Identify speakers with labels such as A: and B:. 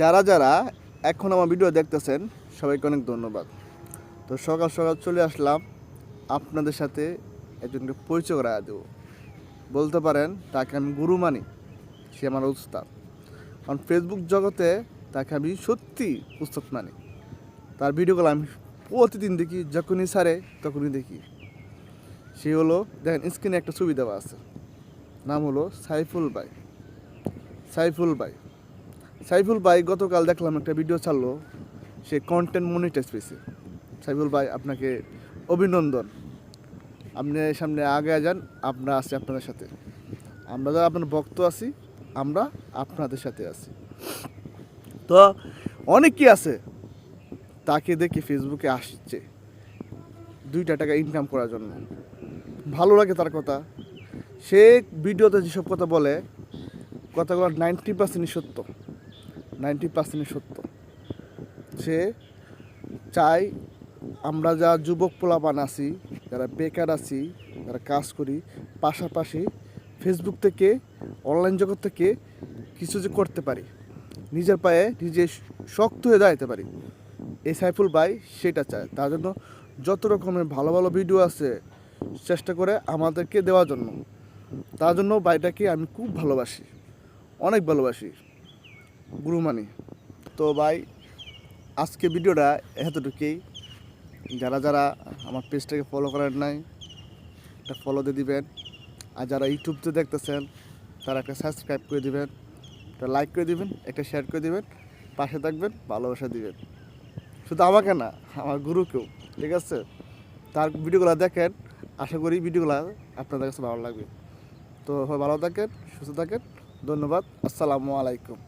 A: যারা যারা এখন আমার ভিডিও দেখতেছেন, সবাইকে অনেক ধন্যবাদ। তো সকাল সকাল চলে আসলাম, আপনাদের সাথে একজনকে পরিচয় করা দেবো। বলতে পারেন, তাকে আমি গুরু মানি, সে আমার উস্তাদ। কারণ ফেসবুক জগতে তাকে আমি সত্যি উস্তাদ মানি। তার ভিডিওগুলো আমি প্রতিদিন দেখি, যখনই সারে তখনই দেখি। সে হলো, দেখেন স্ক্রিনে একটা দেওয়া আছে, নাম হলো সাইফুল ভাই। সাইফুল ভাই। সাইফুল ভাই গতকাল দেখলাম একটা ভিডিও ছাড়লো, সে কন্টেন্ট মনিটাইজ পেয়েছে। সাইফুল ভাই, আপনাকে অভিনন্দন। আপনি সামনে আগে যান, আমরা আছি আপনাদের সাথে। আমরা যারা আপনার ভক্ত আছি, আমরা আপনাদের সাথে আছি। তো অনেক আছে, তাকে দেখে ফেসবুকে আসছে। দুইটা টাকা ইনকাম করার জন্য। ভালো লাগে তার কথা। সে ভিডিওতে যেসব কথা বলে, কথাগুলো নাইনটি পার্সেন্টই সত্য। নাইনটি পার্সেন্টই সত্য। সে চাই আমরা যা যুবক পোলাপান আছি, যারা বেকার আছি, যারা কাজ করি, পাশাপাশি ফেসবুক থেকে অনলাইন জগৎ থেকে কিছু যে করতে পারি, নিজের পায়ে নিজে শক্ত হয়ে দাঁড়াতে পারি। এই সাইফুল ভাই সেটা চায়। তার জন্য যত রকমের ভালো ভালো ভিডিও আছে, চেষ্টা করে আমাদেরকে দেওয়ার জন্য। তার জন্য ভাইটাকে আমি খুব ভালোবাসি। অনেক ভালোবাসি। গুরু মানি তো ভাই, আজকে ভিডিওটা এতটুকুই। যারা যারা আমার পেজটাকে ফলো করেন নাই একটা ফলো দিয়ে দিবেন। আর যারা ইউটিউবতে দেখতেছেন, তারা একটা সাবস্ক্রাইব করে দিবেন। একটা লাইক করে দিবেন, একটা শেয়ার করে দিবেন। পাশে থাকবেন, ভালোবাসা দিবেন। শুধু আমাকে না, আমার গুরুকেও, ঠিক আছে? তার ভিডিওগুলো দেখেন, আশা করি ভিডিওগুলো আপনাদের কাছে ভালো লাগবে। তো ভালো থাকেন, সুস্থ থাকেন। ধন্যবাদ, আসসালামু আলাইকুম।